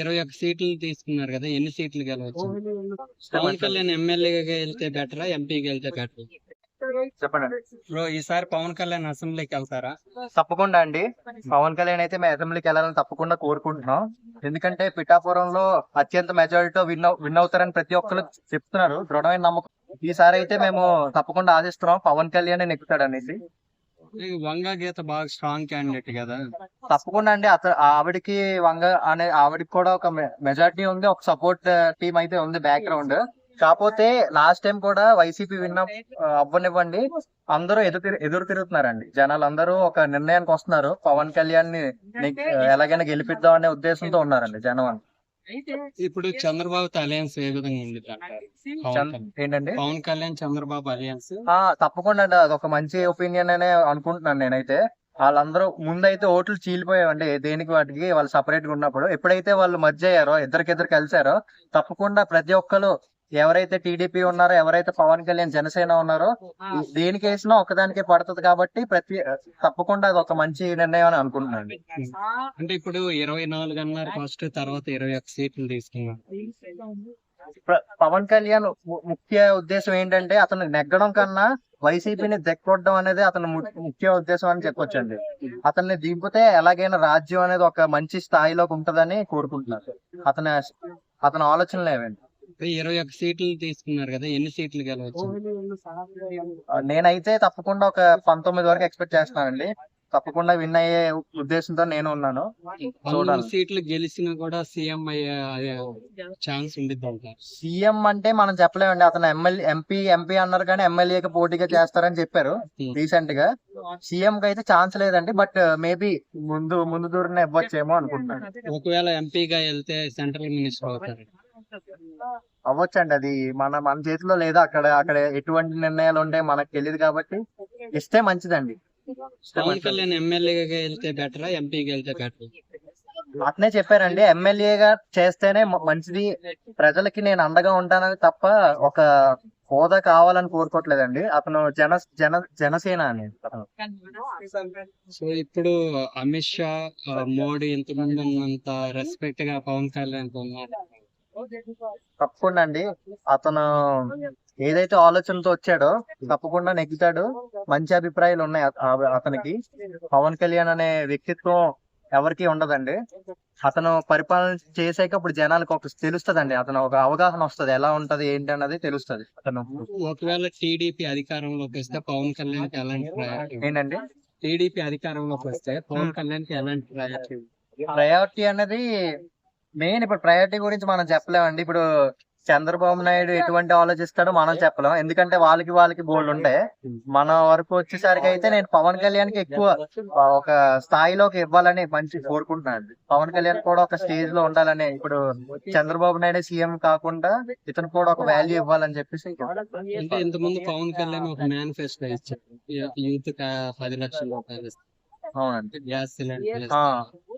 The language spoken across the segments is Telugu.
ఇరవై ఒక్క సీట్లు తీసుకున్నారు కదా ఎన్ని సీట్లు గెలవచ్చు? పవన్ కళ్యాణ్ ఎమ్మెల్యేగా వెళ్తే బెటరా ఎంపీకి వెళ్తే బెటర్? చెప్పండి. బ్రో ఈసారి పవన్ కళ్యాణ్ అసెంబ్లీకి వెళ్తారా? తప్పకుండా అండి. పవన్ కళ్యాణ్ అయితే మేము అసెంబ్లీకి వెళ్ళాలని తప్పకుండా కోరుకుంటున్నాం. ఎందుకంటే పిఠాపురంలో అత్యంత మెజారిటీతో విన్ విన్ అవుతారని ప్రతి ఒక్కరు చెప్తున్నారు. దృఢమైన నమ్మకం. ఈసారి అయితే మేము తప్పకుండా ఆశిస్తున్నాం పవన్ కళ్యాణ్ నెక్కుతాడు అనేసి వంగ గీత బాగా స్ట్రాంగ్ క్యాండిడేట్ కదా. తప్పకుండా అండి. అతను ఆవిడకి వంగ అనే ఆవిడకి కూడా ఒక మెజార్టీ ఉంది. ఒక సపోర్ట్ టీం uh, అయితే ఉంది బ్యాక్గ్రౌండ్ కాకపోతే లాస్ట్ టైం కూడా వైసీపీ విన్న uh, అవ్వనివ్వండి. అందరూ ఎదురు తిరు- ఎదురు తిరుగుతున్నారండి. జనాలు అందరూ ఒక నిర్ణయానికి వస్తున్నారు. పవన్ కళ్యాణ్ని ఎలాగైనా గెలిపిద్దాం అనే ఉద్దేశంతో ఉన్నారండి జనం అంతా. ఇప్పుడు చంద్రబాబు అలయన్స్ ఏ విధంగా ఉంది. ఏంటండి? పవన్ కళ్యాణ్ చంద్రబాబు అలయన్స్ ఆ తప్పకుండా అండి. అది ఒక మంచి ఒపీనియన్ అనే అనుకుంటున్నాను నేనైతే. వాళ్ళందరూ ముందైతే ఓట్లు చీలిపోయావండి దేనికి వాటికి వాళ్ళు సపరేట్గా ఉన్నప్పుడు. ఎప్పుడైతే వాళ్ళు మధ్య అయ్యారో ఇద్దరికిద్దరు కలిసారో తప్పకుండా ప్రతి ఒక్కరు ఎవరైతే టీడీపీ ఉన్నారో ఎవరైతే పవన్ కళ్యాణ్ జనసేన ఉన్నారో దేనికి వేసినా ఒకదానికే పడుతుంది కాబట్టి ప్రతి తప్పకుండా అది ఒక మంచి నిర్ణయం అని అనుకుంటున్నాను. అంటే ఇప్పుడు ఇరవై నాలుగు అన్నారు ఫస్ట్ తర్వాత ఇరవై ఒక్క సీట్లు తీసుకున్నారు. పవన్ కళ్యాణ్ ముఖ్య ఉద్దేశం ఏంటంటే అతను నెగ్గడం కన్నా వైసీపీని దెక్కొట్టడం అనేది అతని ము- ముఖ్య ఉద్దేశం అని చెప్పొచ్చండి. అతన్ని దింపితే ఎలాగైనా రాజ్యం అనేది ఒక మంచి స్థాయిలోకి ఉంటదని కోరుకుంటున్నారు. అతని అతని ఆలోచనలు ఏవండి? ఇరవై ఒక్క సీట్లు తీసుకున్నారు కదా ఎన్ని సీట్లు గెలవచ్చు? నేనైతే తప్పకుండా ఒక పంతొమ్మిది వరకు ఎక్స్పెక్ట్ చేస్తున్నానండి. తప్పకుండా విన్ అయ్యే ఉద్దేశంతో నేను ఉన్నాను. చూడాలి. సీట్లు గెలిచినా కూడా సీఎం అయ్యే ఛాన్స్ అంటారు. సీఎం అంటే మనం చెప్పలేమండి. అతను ఎమ్మెల్యే ఎంపీ ఎంపీ అన్నారు కానీ ఎమ్మెల్యేకి పోటీగా చేస్తారని చెప్పారు రీసెంట్గా సీఎం కి అయితే ఛాన్స్ లేదండి. బట్ మేబీ ముందు ముందు దూరం ఇవ్వచ్చేమో అనుకుంటున్నాను. ఒకవేళ ఎంపీగా వెళ్తే సెంట్రల్ మినిస్టర్ అవుతారు అవ్వచ్చండి అది. మన మన చేతిలో లేదా అక్కడ అక్కడ ఎటువంటి నిర్ణయాలు ఉంటాయి మనకు తెలియదు కాబట్టి ఇస్తే మంచిదండి. పవన్. కళ్యాణ్ ఎమ్మెల్యేగా వెళ్తే బెటరా వెళ్తే బెటర్? అట్నే చెప్పారండి. ఎమ్మెల్యేగా చేస్తేనే మంచిది. ప్రజలకి నేను అండగా ఉంటానని తప్ప ఒక హోదా కావాలని కోరుకోవట్లేదండి. అతను జన జన జనసేన అని. అతను. సో ఇప్పుడు అమిత్ షా మోడీ ఉన్నంత రెస్పెక్ట్గా పవన్ కళ్యాణ్ ఉన్నారు తప్పకుండా అండి అతను ఏదైతే ఆలోచనతో వచ్చాడో తప్పకుండా నెగ్గుతాడు. మంచి అభిప్రాయాలు ఉన్నాయి అతనికి. పవన్ కళ్యాణ్ అనే వ్యక్తిత్వం ఎవరికి ఉండదండి. అతను పరిపాలన చేసాక ఇప్పుడు జనాలకు ఒక తెలుస్తదండి. అతను ఒక అవగాహన వస్తది. ఎలా ఉంటది ఏంటి అన్నది తెలుస్తది. అతను ఒకవేళ టీడీపీ అధికారంలోకి వస్తే పవన్ కళ్యాణ్కి ఎలాంటి ఏంటండి? టీడీపీ అధికారంలోకి వస్తే పవన్ కళ్యాణ్కి ఎలాంటి ప్రయారిటీ ప్రయారిటీ అనేది మెయిన్ ఇప్పుడు ప్రయారిటీ గురించి మనం చెప్పలేమండి. ఇప్పుడు చంద్రబాబు నాయుడు ఎటువంటి ఆలోచిస్తాడో మనం చెప్పలేం. ఎందుకంటే వాళ్ళకి వాళ్ళకి బోల్డ్ ఉంటాయి మన వరకు వచ్చేసరికి అయితే నేను పవన్ కళ్యాణ్కి ఎక్కువ ఒక స్థాయిలోకి ఇవ్వాలని మంచి కోరుకుంటున్నాను. పవన్ కళ్యాణ్ కూడా ఒక స్టేజ్లో ఉండాలని ఇప్పుడు చంద్రబాబు నాయుడు సీఎం కాకుండా ఇతను కూడా ఒక వాల్యూ ఇవ్వాలని చెప్పేసి అంటే ఇంతకుముందు పవన్ కళ్యాణ్ ఒక మేనిఫెస్టో ఇచ్చారు. యూత్కి పది లక్షల. అవునండి. గ్యాస్ సిలిండర్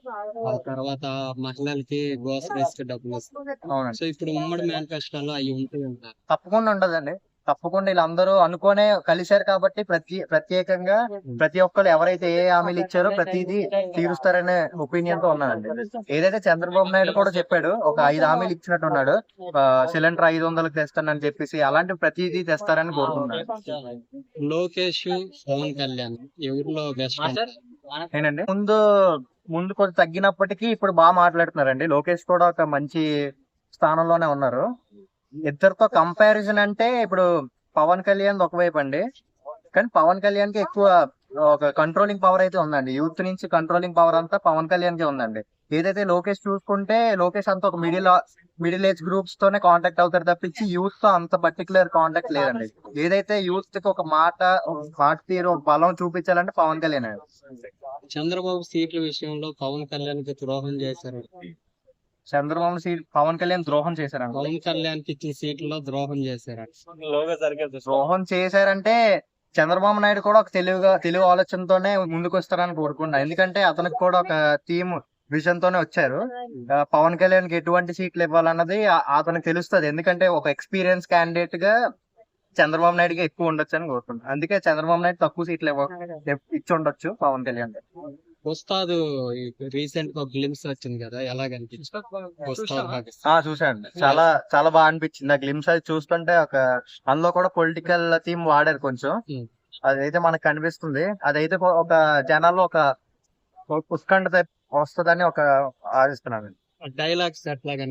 ఆ, తర్వాత మహిళలకి గ్రోసరీస్కి డబ్బులు ఇస్తారు అవునండి. సో ఇప్పుడు ఉమ్మడి మేనిఫెస్టోలో అవి ఉంటాయి ఉంటారు తప్పకుండా ఉండదండి. తప్పకుండా వీళ్ళందరూ అనుకోనే కలిశారు కాబట్టి ప్రతి ప్రత్యేకంగా ప్రతి ఒక్కరు ఎవరైతే ఏ హామీలు ఇచ్చారో ప్రతిదీ తీరుస్తారనే ఒపీనియన్తో ఉన్నానండి. ఏదైతే చంద్రబాబు నాయుడు కూడా చెప్పాడు ఒక ఐదు హామీలు ఇచ్చినట్టు ఉన్నాడు సిలిండర్ ఐదు వందలకు తెస్తానని చెప్పేసి అలాంటి ప్రతిదీ తెస్తారని కోరుకుంటున్నాను. లోకేష్ పవన్ కళ్యాణ్ ఎవరిలో బెస్ట్ ఏంటండి? ముందు ముందు కొంచెం తగ్గినప్పటికీ ఇప్పుడు బాగా మాట్లాడుతున్నారండి. లోకేష్ కూడా ఒక మంచి స్థానంలోనే ఉన్నారు. ఇద్దరితో కంపారిజన్ అంటే ఇప్పుడు పవన్ కళ్యాణ్ ఒకవైపు అండి. కానీ పవన్ కళ్యాణ్కి ఎక్కువ ఒక కంట్రోలింగ్ పవర్ అయితే ఉందండి. యూత్ నుంచి కంట్రోలింగ్ పవర్ అంతా పవన్ కళ్యాణ్కి ఉందండి. ఏదైతే లోకేష్ చూసుకుంటే లోకేష్ అంతా ఒక మిడిల్ మిడిల్ ఏజ్ గ్రూప్స్ తోనే కాంటాక్ట్ అవుతారు తప్పించి యూత్తో అంత పర్టికులర్ కాంటాక్ట్ లేదండి ఏదైతే యూత్కి ఒక మాట ఒక మాట తీరు ఒక బలం చూపించాలంటే పవన్ కళ్యాణ్ అండి. చంద్రబాబు సీట్ల విషయంలో పవన్ కళ్యాణ్కి ద్రోహం చేశారు చంద్రబాబు సీ పవన్ కళ్యాణ్ ద్రోహం చేశారంట పవన్ కళ్యాణ్కి ఇచ్చిన సీట్లలో ద్రోహం చేశారు ద్రోహం చేశారంటే చంద్రబాబు నాయుడు కూడా ఒక తెలివిగా తెలివి ఆలోచనతోనే ముందుకు వస్తారని కోరుకున్నా ఎందుకంటే అతనికి కూడా ఒక టీమ్ విజన్ తోనే వచ్చారు పవన్ కళ్యాణ్కి ఎటువంటి సీట్లు ఇవ్వాలన్నది అతనికి తెలుస్తుంది. ఎందుకంటే ఒక ఎక్స్పీరియన్స్ క్యాండిడేట్గా చంద్రబాబు నాయుడుకి ఎక్కువ ఉండొచ్చు అని కోరుకుంటున్నాను అందుకే చంద్రబాబు నాయుడు తక్కువ సీట్లు ఇవ్వ ఇచ్చి ఉండొచ్చు పవన్ కళ్యాణ్ ఉస్తాద్ రీసెంట్గా గ్లిమ్స్ వచ్చింది కదా ఎలా. ఆ చూసాను చాలా చాలా బాగా అనిపించింది ఆ గ్లిమ్స్ అది చూస్తుంటే ఒక అందులో కూడా పొలిటికల్ థీమ్ వాడారు కొంచెం. అదైతే మనకు కనిపిస్తుంది. అదైతే ఒక- ఒక జనాల్లో ఒక ఒక ఉత్కంఠ వస్తుందని ఒక ఆశిస్తున్నాను. డైలాగ్స్ అట్లాగని